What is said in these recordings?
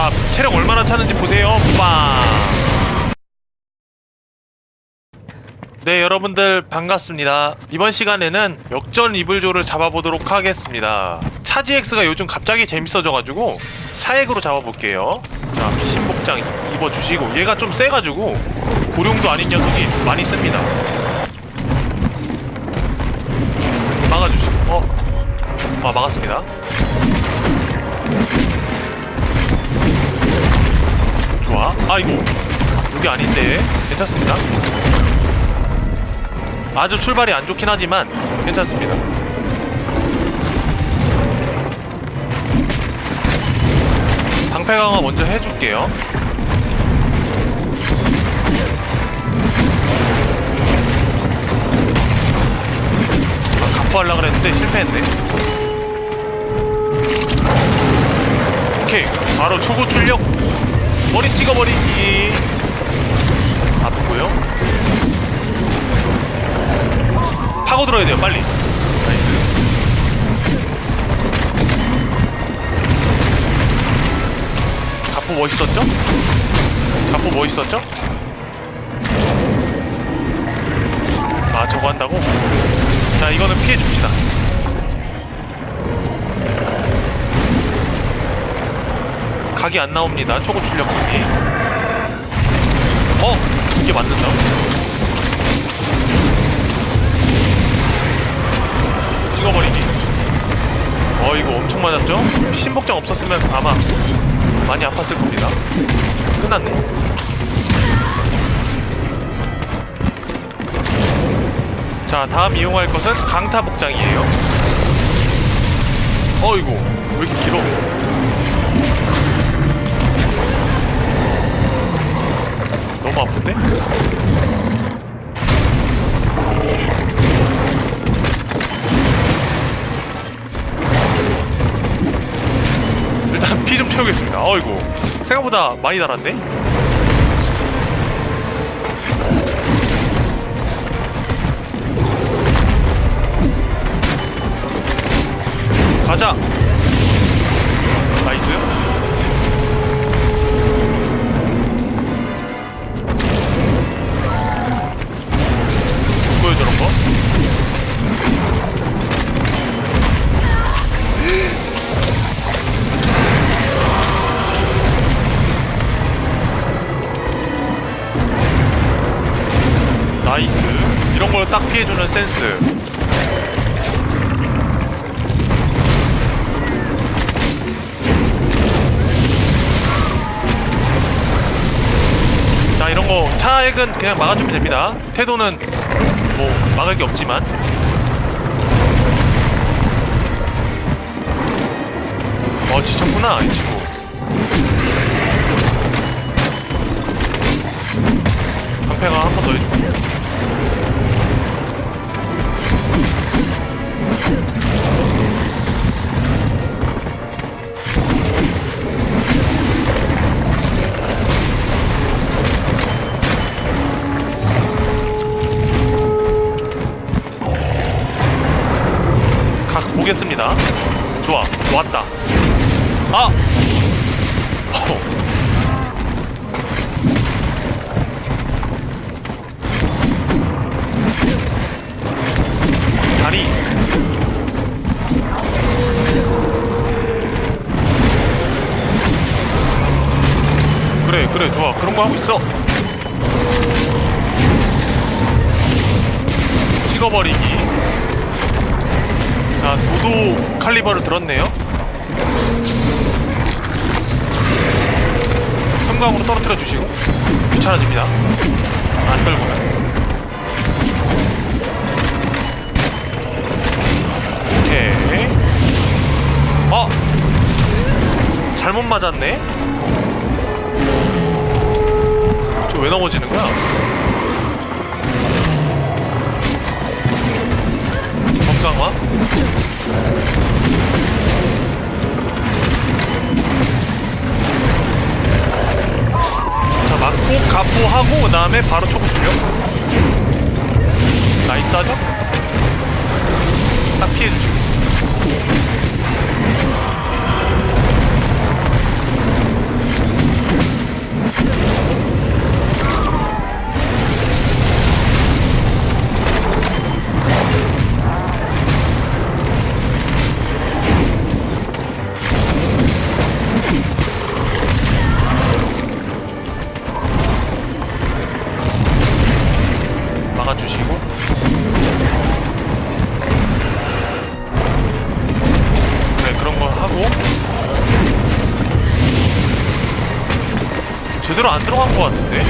자 체력 얼마나 차는지 보세요 빵 네, 여러분들 반갑습니다. 이번 시간에는 역전 이블조를 잡아보도록 하겠습니다. 차지엑스가 요즘 갑자기 재밌어져가지고 차액으로 잡아볼게요. 자, 신복장 입어주시고 얘가 좀 세가지고 고룡도 아닌 녀석이 많이 셉니다. 막아주시고 어? 아 막았습니다. 좋아. 아이고 여기 아닌데 괜찮습니다. 아주 출발이 안 좋긴 하지만 괜찮습니다. 방패 강화 먼저 해줄게요. 아, 가포하려고 그랬는데 실패했네. 오케이. 바로 초고 출력. 머리 찍어버리기. 아프고요. 파고 들어야 돼요 빨리 나이스 가포 멋있었죠? 가포 멋있었죠? 아 저거 한다고? 자 이거는 피해줍시다 각이 안 나옵니다 초고 출력이 어? 이게 맞는다 찍어버리기. 어 이거 엄청 맞았죠? 신복장 없었으면 아마 많이 아팠을 겁니다. 끝났네. 자 다음 이용할 것은 강타 복장이에요. 어이구 왜 이렇게 길어? 너무 아픈데? 일단 피 좀 채우겠습니다. 어이구 생각보다 많이 달았네. 가자. 나이스. 뭐 저런 거? 나이스. 이런 걸 딱 피해주는 센스. 자, 이런 거 차액은 그냥 막아주면 됩니다. 태도는 뭐 막을 게 없지만. 어, 지쳤구나, 좋았다. 아! 어. 다리. 그래, 그래, 좋아. 그런 거 하고 있어. 찍어버리기. 자, 도도 칼리버를 들었네요. 섬광으로 떨어뜨려 주시고 귀찮아집니다. 안 떨구면. 오케이. 어? 잘못 맞았네? 저 왜 넘어지는 거야? 건강화? 자, 맞고, 가포하고, 그 다음에 바로 초구 출력. 나이스 하죠? 딱 피해주시고. 제대로 안 들어간 것 같은데?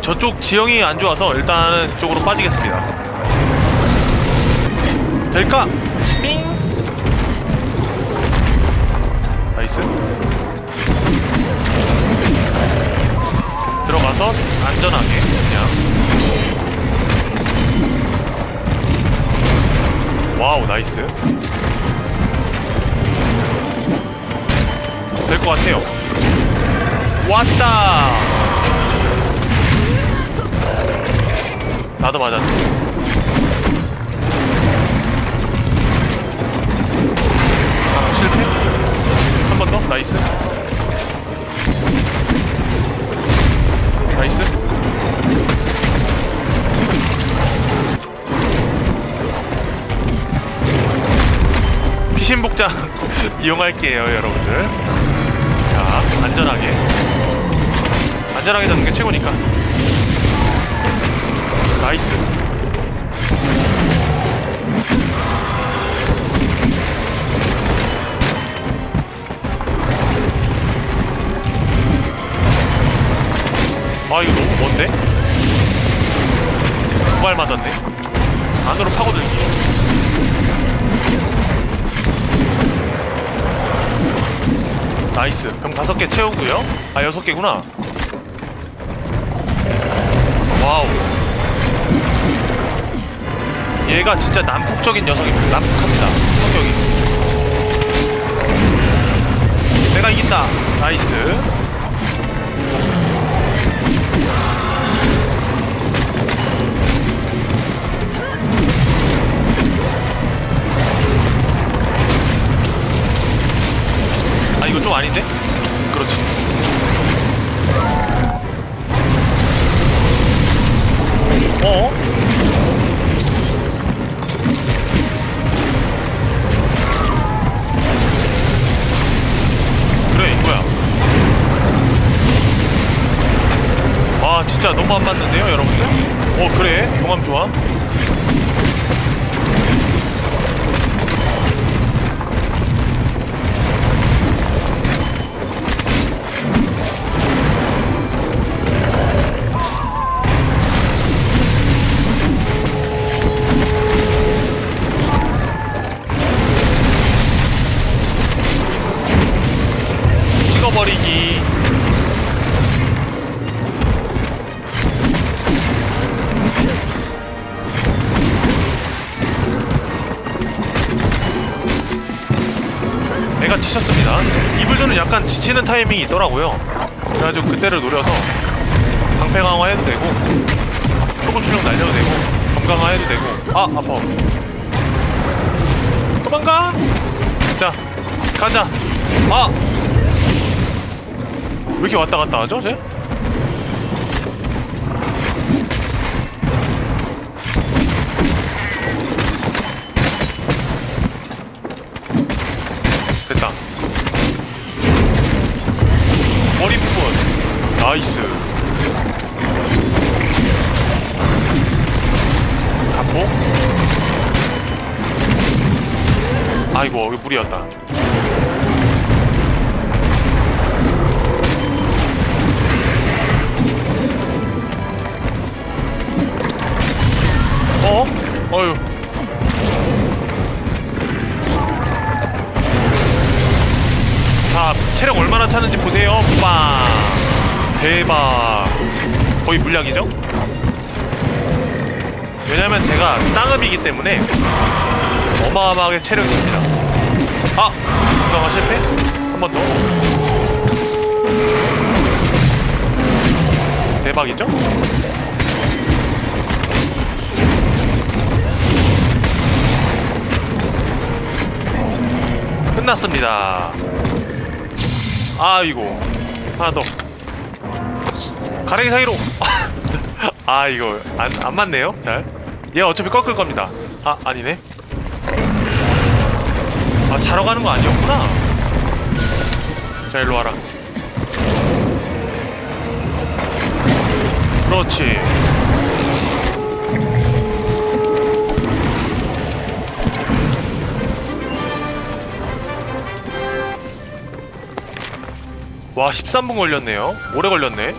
저쪽 지형이 안 좋아서 일단은 이쪽으로 빠지겠습니다. 될까? 나이스. 들어가서 안전하게 그냥. 와우, 나이스. 될 것 같아요. 왔다! 나도 맞았네. 아, 실패? 한 번 더? 나이스. 나이스. 피신복장 이용할게요, 여러분들. 자, 안전하게. 안전하게 잡는 게 최고니까. 나이스. 아 이거 너무 먼데? 두 발 맞았네. 안으로 파고들기. 나이스. 병 다섯 개 채우고요. 아 여섯 개구나. 와우. 얘가 진짜 난폭적인 녀석입니다. 난폭합니다. 성격이. 내가 이긴다. 나이스. 이거 좀 아닌데? 그렇지. 어? 그래 이거야. 아 진짜 너무 안 맞는데요 여러분들? 어 그래 경험 좋아. 찍어버리기. 애가 지쳤습니다. 이불조는 약간 지치는 타이밍이 있더라고요. 그래가지고 그때를 노려서 방패 강화 해도 되고 초보 출력 날려도 되고 검강화 해도 되고 아 아파 도망가 자 가자 아 왜 이렇게 왔다 갔다 하죠, 쟤? 됐다. 머리 부분. 나이스. 갑보. 아이고, 이거 무리였다. 어? 어휴. 자, 체력 얼마나 차는지 보세요. 빵. 대박. 거의 물약이죠? 왜냐면 제가 쌍읍이기 때문에 어마어마하게 체력이 찹니다. 아! 건강화 실패? 한 번 더. 대박이죠? 끝났습니다. 아이고 하나 더. 가랭이 사이로. 아 이거 안, 안 맞네요. 잘. 얘 어차피 꺾을 겁니다. 아 아니네. 아 자러 가는 거 아니었구나 자 일로 와라 그렇지 와 13분 걸렸네요. 오래 걸렸네